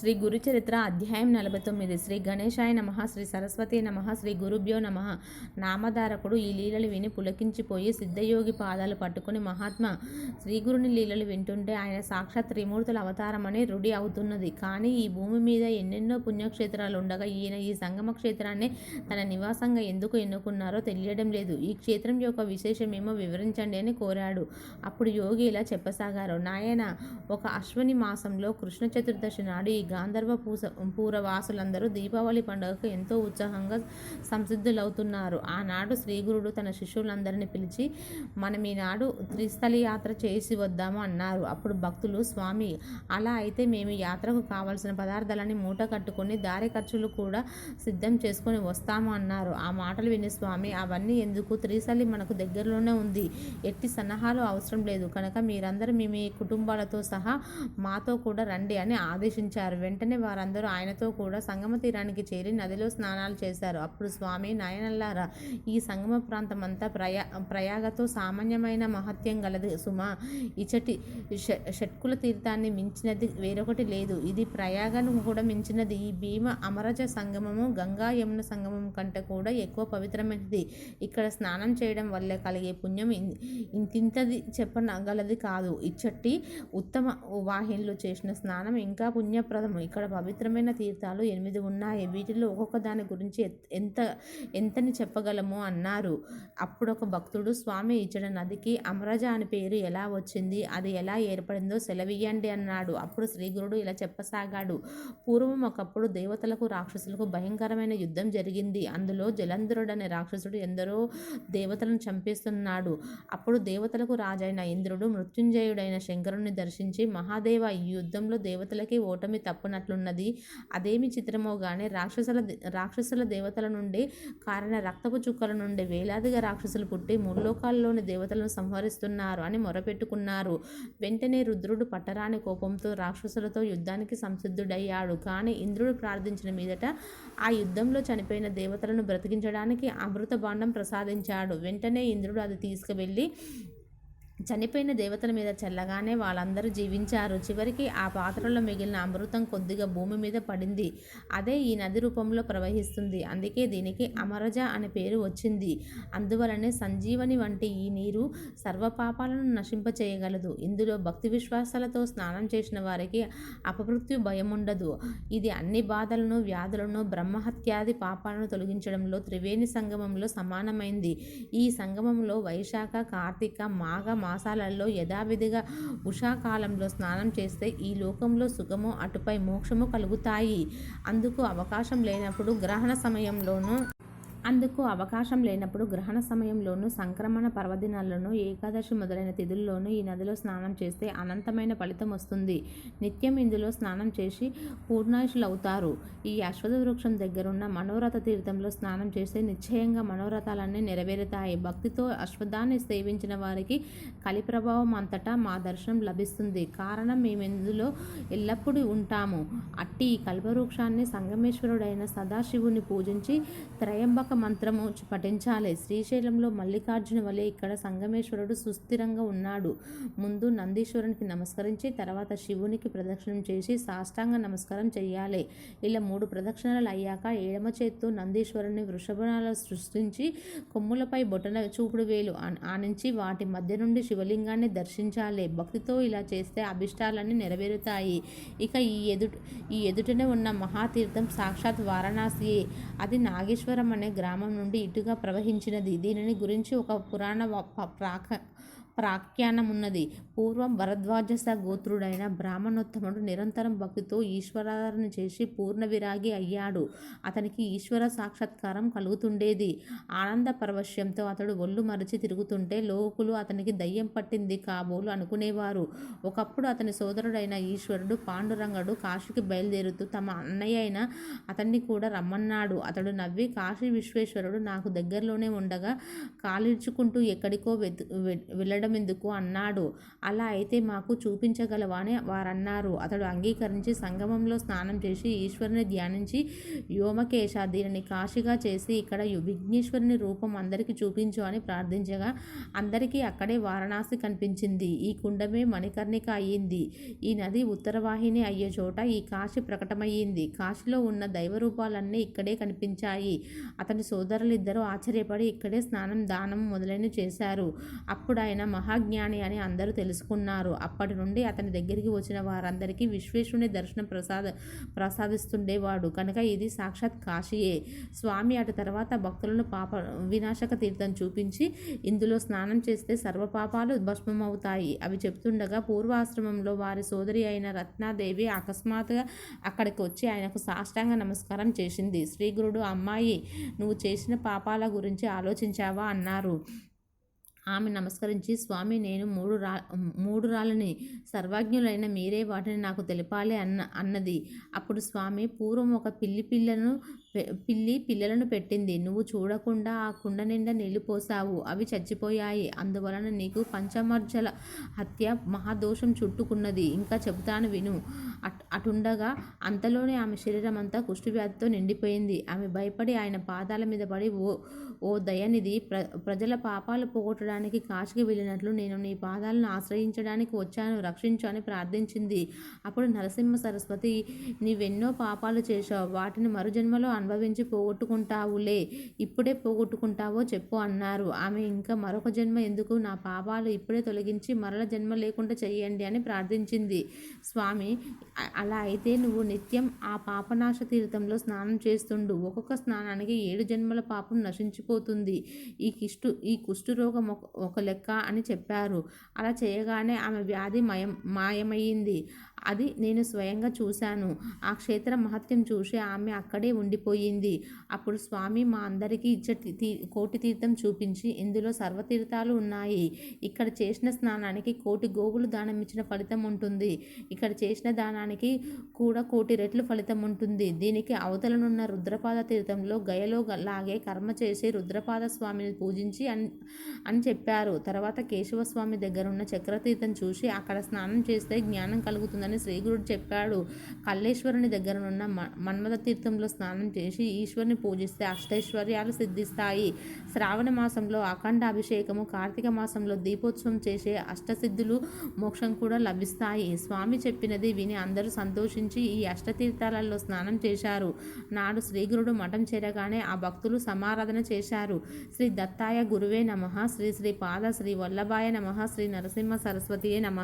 శ్రీ గురు చరిత్ర అధ్యాయం నలభై తొమ్మిది. శ్రీ గణేశాయ నమ శ్రీ సరస్వతి నమ శ్రీ గురుభ్యో నమ. నామధారకుడు ఈ లీలలు విని పులకించిపోయి సిద్ధయోగి పాదాలు పట్టుకుని మహాత్మా శ్రీగురుని లీలలు వింటుంటే ఆయన సాక్షాత్ త్రిమూర్తుల అవతారమని రుడి అవుతున్నది. కానీ ఈ భూమి మీద ఎన్నెన్నో పుణ్యక్షేత్రాలు ఉండగా ఈయన ఈ సంగమ క్షేత్రాన్ని తన నివాసంగా ఎందుకు ఎన్నుకున్నారో తెలియడం లేదు. ఈ క్షేత్రం యొక్క విశేషమేమో వివరించండి అని కోరాడు. అప్పుడు యోగి ఇలా చెప్పసాగారు. నాయన ఒక అశ్వని మాసంలో కృష్ణ చతుర్దశి నాడు ఈ గాంధర్వ పూస పూరవాసులందరూ దీపావళి పండుగకు ఎంతో ఉత్సాహంగా సంసిద్ధులవుతున్నారు. ఆనాడు శ్రీగురుడు తన శిష్యులందరినీ పిలిచి మనం ఈనాడు త్రిస్థలి యాత్ర చేసి వద్దాము అన్నారు. అప్పుడు భక్తులు స్వామి అలా అయితే మేము యాత్రకు కావలసిన పదార్థాలని మూట కట్టుకొని దారి ఖర్చులు కూడా సిద్ధం చేసుకొని వస్తాము అన్నారు. ఆ మాటలు విని స్వామి అవన్నీ ఎందుకు? త్రిశలి మనకు దగ్గరలోనే ఉంది. ఎట్టి సన్నాహాలు అవసరం లేదు. కనుక మీరందరూ మీ మీ కుటుంబాలతో సహా మాతో కూడా రండి అని ఆదేశించారు. వెంటనే వారందరూ ఆయనతో కూడా సంగమ తీరానికి చేరి నదిలో స్నానాలు చేశారు. అప్పుడు స్వామి నాయనల్లారా ఈ సంగమ ప్రాంతం అంతా ప్రయా ప్రయాగతో సామాన్యమైన మహత్యం గలది. సుమా ఇచటి ష- షట్కుల తీర్థాన్ని మించినది వేరొకటి లేదు. ఇది ప్రయాగను కూడా మించినది. ఈ భీమ అమరజ సంగమము గంగా యమున సంగమం కంటే కూడా ఎక్కువ పవిత్రమైనది. ఇక్కడ స్నానం చేయడం వల్ల కలిగే పుణ్యం ఇన్- ఇంతింతది చెప్పనగలది కాదు. ఇచ్చటి ఉత్తమ వాహిన్లు చేసిన స్నానం ఇంకా పుణ్యప్రదము ఇక్కడ పవిత్రమైన తీర్థాలు ఎనిమిది ఉన్నాయి. వీటిలో ఒక్కొక్క దాని గురించి ఎంత ఎంతని చెప్పగలము? అన్నారు. అప్పుడు ఒక భక్తుడు స్వామి ఇచ్చిన నదికి అమరజ అని పేరు ఎలా వచ్చింది? అది ఎలా ఏర్పడిందో సెలవియ్యండి అన్నాడు. అప్పుడు శ్రీగురుడు ఇలా చెప్పసాగాడు. పూర్వం ఒకప్పుడు దేవతలకు రాక్షసులకు భయంకరమైన యుద్ధం జరిగింది. అందులో జలంధరుడు అనే రాక్షసుడు ఎందరో దేవతలను చంపేస్తున్నాడు. అప్పుడు దేవతలకు రాజైన ఇంద్రుడు మృత్యుంజయుడైన శంకరుణ్ణి దర్శించి మహాదేవ ఈ యుద్ధంలో దేవతలకి ఓటమి తప్పునట్లున్నది. అదేమి చిత్రమో గానే రాక్షసుల రాక్షసుల దేవతల నుండి కారణ రక్తపు చుక్కల నుండి వేలాదిగా రాక్షసులు పుట్టి ముల్లోకాల్లోని దేవతలను సంహరిస్తున్నారు అని మొరపెట్టుకున్నారు. వెంటనే రుద్రుడు పట్టరాని కోపంతో రాక్షసులతో యుద్ధానికి సంసిద్ధుడయ్యాడు. కానీ ఇంద్రుడు ప్రార్థించిన మీదట ఆ యుద్ధంలో చనిపోయిన దేవతలను బ్రతికించడానికి అమృత బాండం ప్రసాదించాడు. వెంటనే ఇంద్రుడు అది తీసుకువెళ్ళి చనిపోయిన దేవతల మీద చల్లగానే వాళ్ళందరూ జీవించారు. చివరికి ఆ పాత్రలో మిగిలిన అమృతం కొద్దిగా భూమి మీద పడింది. అదే ఈ నది రూపంలో ప్రవహిస్తుంది. అందుకే దీనికి అమరజ అనే పేరు వచ్చింది. అందువలనే సంజీవని వంటి ఈ నీరు సర్వపాపాలను నశింపచేయగలదు. ఇందులో భక్తి విశ్వాసాలతో స్నానం చేసిన వారికి అపమృత్యు భయం ఉండదు ఇది అన్ని బాధలను వ్యాధులను బ్రహ్మహత్యాది పాపాలను తొలగించడంలో త్రివేణి సంగమంలో సమానమైంది. ఈ సంగమంలో వైశాఖ కార్తీక మాఘ మాసాలలో యథావిధిగా ఉషాకాలంలో స్నానం చేస్తే ఈ లోకంలో సుఖము అటుపై మోక్షము కలుగుతాయి. అందుకు అవకాశం లేనప్పుడు గ్రహణ సమయంలోనూ అందుకు అవకాశం లేనప్పుడు గ్రహణ సమయంలోనూ సంక్రమణ పర్వదినాల్లోనూ ఏకాదశి మొదలైన తిథుల్లోనూ ఈ నదిలో స్నానం చేస్తే అనంతమైన ఫలితం వస్తుంది. నిత్యం ఇందులో స్నానం చేసి పూర్ణాయుషులవుతారు. ఈ అశ్వథ వృక్షం దగ్గరున్న మనోరథ తీర్థంలో స్నానం చేస్తే నిశ్చయంగా మనోరథాలన్నీ నెరవేరుతాయి. భక్తితో అశ్వథాన్ని సేవించిన వారికి కలి ప్రభావం అంతటా మా దర్శనం లభిస్తుంది. కారణం మేము ఇందులో ఎల్లప్పుడూ ఉంటాము. అట్టి ఈ కల్పవృక్షాన్ని సంగమేశ్వరుడైన సదాశివుని పూజించి త్రయంబక మంత్రము పఠించాలి. శ్రీశైలంలో మల్లికార్జున వలె ఇక్కడ సంగమేశ్వరుడు సుస్థిరంగా ఉన్నాడు. ముందు నందీశ్వరునికి నమస్కరించి తర్వాత శివునికి ప్రదక్షిణం చేసి సాష్టాంగ నమస్కారం చేయాలి ఇలా మూడు ప్రదక్షిణలు అయ్యాక ఎడమ చేత్తో నందీశ్వరుని వృషభణాలు సృష్టించి కొమ్ములపై బొటన చూపుడు వేలు ఆనించి వాటి మధ్య నుండి శివలింగాన్ని దర్శించాలి. భక్తితో ఇలా చేస్తే అభిష్టాలన్నీ నెరవేరుతాయి. ఇక ఈ ఎదుట ఈ ఎదుటనే ఉన్న మహాతీర్థం సాక్షాత్ వారణాసియే. అది నాగేశ్వరం అనే గ్రామం నుండి ఇటుగా ప్రవహించినది. దీనిని గురించి ఒక పురాణ ప్రాక ప్రాఖ్యానం ఉన్నది. పూర్వం భరద్వాజస గోత్రుడైన బ్రాహ్మణోత్తముడు నిరంతరం భక్తితో ఈశ్వరారాధన చేసి పూర్ణ విరాగి అయ్యాడు. అతనికి ఈశ్వర సాక్షాత్కారం కలుగుతుండేది. ఆనంద పరవశ్యంతో అతడు ఒళ్ళు మరచి తిరుగుతుంటే లోకులు అతనికి దయ్యం పట్టింది కాబోలు అనుకునేవారు. ఒకప్పుడు అతని సోదరుడైన ఈశ్వరుడు పాండురంగడు కాశీకి బయలుదేరుతూ తమ అన్నయ్య అయిన అతన్ని కూడా రమ్మన్నాడు. అతడు నవ్వి కాశీ విశ్వేశ్వరుడు నాకు దగ్గరలోనే ఉండగా కాలిడ్చుకుంటూ ఎక్కడికో వెళ్ళ వె- వెళ్ళడం ఎందుకు అన్నాడు. అలా అయితే మాకు చూపించగలవా అని వారన్నారు. అతడు అంగీకరించి సంగమంలో స్నానం చేసి ఈశ్వరుని ధ్యానించి వ్యోమకేశ దీనిని కాశిగా చేసి ఇక్కడ విఘ్నేశ్వరుని రూపం అందరికీ చూపించు అని ప్రార్థించగా అందరికీ అక్కడే వారణాసి కనిపించింది. ఈ కుండమే మణికర్ణిక అయ్యింది. ఈ నది ఉత్తరవాహిని అయ్యే చోట ఈ కాశీ ప్రకటమయ్యింది. కాశీలో ఉన్న దైవరూపాలన్నీ ఇక్కడే కనిపించాయి. అతని సోదరులిద్దరూ ఆశ్చర్యపడి ఇక్కడే స్నానం దానం మొదలైనవి చేశారు. అప్పుడు ఆయన మహాజ్ఞాని అని అందరూ తెలుసుకున్నారు. అప్పటి నుండి అతని దగ్గరికి వచ్చిన వారందరికీ విశ్వేశ్వరుని దర్శనం ప్రసాద ప్రసాదిస్తుండేవాడు. కనుక ఇది సాక్షాత్ కాశీయే. స్వామి అటు తర్వాత భక్తులను పాప వినాశక తీర్థం చూపించి ఇందులో స్నానం చేస్తే సర్వపాపాలు భస్మమవుతాయి. అవి చెప్తుండగా పూర్వాశ్రమంలో వారి సోదరి అయిన రత్నాదేవి అకస్మాత్తుగా అక్కడికి వచ్చి ఆయనకు సాష్టాంగ నమస్కారం చేసింది. శ్రీగురుడు అమ్మాయి నువ్వు చేసిన పాపాల గురించి ఆలోచించావా? అన్నారు. ఆమె నమస్కరించి స్వామి నేను మూడు రా మూడు రాళ్ళని సర్వజ్ఞులైన మీరే వాటిని నాకు తెలిపాలి అన్న అన్నది. అప్పుడు స్వామి పూర్వం ఒక పిల్లి పిల్లను పిల్లి పిల్లలను పెట్టింది. నువ్వు చూడకుండా ఆ కుండ నిండా నీళ్ళు పోసావు. అవి చచ్చిపోయాయి. అందువలన నీకు పంచమర్జల హత్య మహాదోషం చుట్టుకున్నది. ఇంకా చెబుతాను విను. అటుండగా అంతలోనే ఆమె శరీరం అంతా కుష్ఠవ్యాధితో నిండిపోయింది. ఆమె భయపడి ఆయన పాదాల మీద పడి ఓ ఓ దయనిధి ప్ర ప్రజల పాపాలు పోగొట్టడం పోగొట్టడానికి కాశీకి వెళ్ళినట్లు నేను నీ పాదాలను ఆశ్రయించడానికి వచ్చాను రక్షించు అని ప్రార్థించింది. అప్పుడు నరసింహ సరస్వతి నీవెన్నో పాపాలు చేశావు వాటిని మరుజన్మలో అనుభవించి పోగొట్టుకుంటావులే ఇప్పుడే పోగొట్టుకుంటావో చెప్పు అన్నారు. ఆమె ఇంకా మరొక జన్మ ఎందుకు? నా పాపాలు ఇప్పుడే తొలగించి మరల జన్మ లేకుండా చెయ్యండి అని ప్రార్థించింది. స్వామి అలా అయితే నువ్వు నిత్యం ఆ పాపనాశ తీర్థంలో స్నానం చేస్తుండు. ఒక్కొక్క స్నానానికి ఏడు జన్మల పాపం నశించిపోతుంది. ఈ కిష్టు ఈ కుష్ఠరోగం ఒక లెక్క అని చెప్పారు. అలా చేయగానే ఆమె వ్యాధి మయం మాయమైంది అది నేను స్వయంగా చూశాను. ఆ క్షేత్ర మహత్యం చూసి ఆమె అక్కడే ఉండిపోయింది. అప్పుడు స్వామి మా అందరికీ ఇచ్చే తీ కోటి తీర్థం చూపించి ఇందులో సర్వతీర్థాలు ఉన్నాయి. ఇక్కడ చేసిన స్నానానికి కోటి గోవులు దానం ఇచ్చిన ఫలితం ఉంటుంది. ఇక్కడ చేసిన దానానికి కూడా కోటి రెట్లు ఫలితం ఉంటుంది. దీనికి అవతలనున్న రుద్రపాద తీర్థంలో గయలో లాగే కర్మ చేసి రుద్రపాద స్వామిని పూజించి అని అని చెప్పారు. తర్వాత కేశవస్వామి దగ్గర ఉన్న చక్రతీర్థం చూసి అక్కడ స్నానం చేస్తే జ్ఞానం కలుగుతుందని అని శ్రీగురుడు చెప్పాడు. కల్లేశ్వరుని దగ్గరనున్న మన్మథ తీర్థంలో స్నానం చేసి ఈశ్వరుని పూజిస్తే అష్టైశ్వర్యాలు సిద్ధిస్తాయి. శ్రావణ మాసంలో అఖండ అభిషేకము కార్తీక మాసంలో దీపోత్సవం చేసే అష్టసిద్ధులు మోక్షం కూడా లభిస్తాయి. స్వామి చెప్పినది విని అందరూ సంతోషించి ఈ అష్టతీర్థాలలో స్నానం చేశారు. నాడు శ్రీగురుడు మఠం చేరగానే ఆ భక్తులు సమారాధన చేశారు. శ్రీ దత్తాయ గురువే నమ. శ్రీ శ్రీ పాద శ్రీ వల్లభాయ నమ. శ్రీ నరసింహ సరస్వతియే నమ.